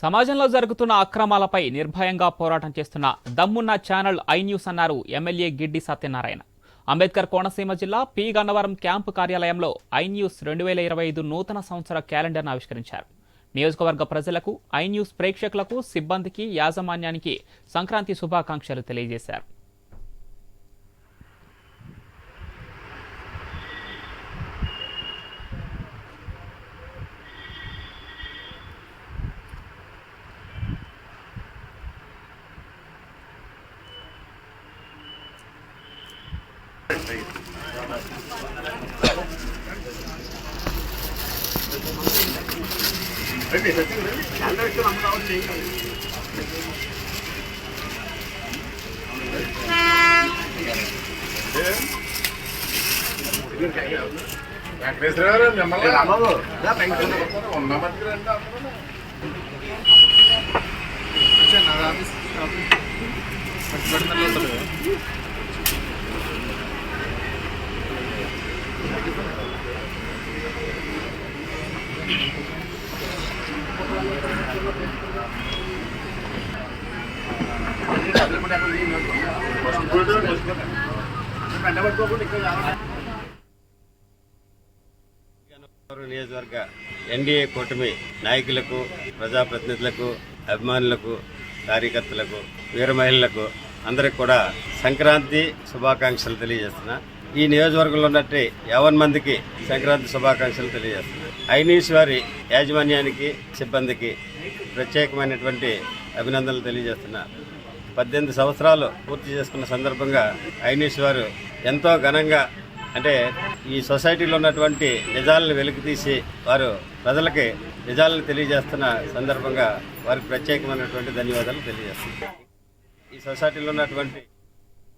సమాజంలో జరుగుతున్న అక్రమాలపై నిర్భయంగా పోరాటం చేస్తున్న దమ్మున్న ఛానల్ ఐ న్యూస్ అన్నారు ఎమ్మెల్యే గిడ్డి సత్యనారాయణ. అంబేద్కర్ కోనసీమ జిల్లా పి గన్నవరం క్యాంపు కార్యాలయంలో ఐ న్యూస్ రెండు వేల ఇరవై ఐదు నూతన సంవత్సర క్యాలెండర్ను ఆవిష్కరించారు. నియోజకవర్గ ప్రజలకు ఐ న్యూస్ ప్రేక్షకులకు సిబ్బందికి యాజమాన్యానికి సంక్రాంతి శుభాకాంక్షలు తెలియజేశారు. వెంకటేశ్వర గారు మిమ్మల్ని ఉన్నామంటే రండి అందరూ. పసుపు పసుపు. నియోజకవర్గ ఎన్డీఏ కూటమి నాయకులకు ప్రజాప్రతినిధులకు అభిమానులకు కార్యకర్తలకు వీర మహిళలకు అందరికి కూడా సంక్రాంతి శుభాకాంక్షలు తెలియజేస్తున్నా. ఈ నియోజకవర్గంలో ఉన్నట్టు యావన్ మందికి సంక్రాంతి శుభాకాంక్షలు తెలియజేస్తున్నాను. ఐనీస్ వారి యాజమాన్యానికి సిబ్బందికి ప్రత్యేకమైనటువంటి అభినందనలు తెలియజేస్తున్నా పద్దెనిమిది సంవత్సరాలు పూర్తి చేసుకున్న సందర్భంగా ఐనీస్ వారు ఎంతో ఘనంగా అంటే ఈ సొసైటీలో ఉన్నటువంటి నిజాలను వెలికితీసి వారు ప్రజలకి నిజాలను తెలియజేస్తున్న సందర్భంగా వారికి ప్రత్యేకమైనటువంటి ధన్యవాదాలు తెలియజేస్తున్నారు ఈ సొసైటీలో ఉన్నటువంటి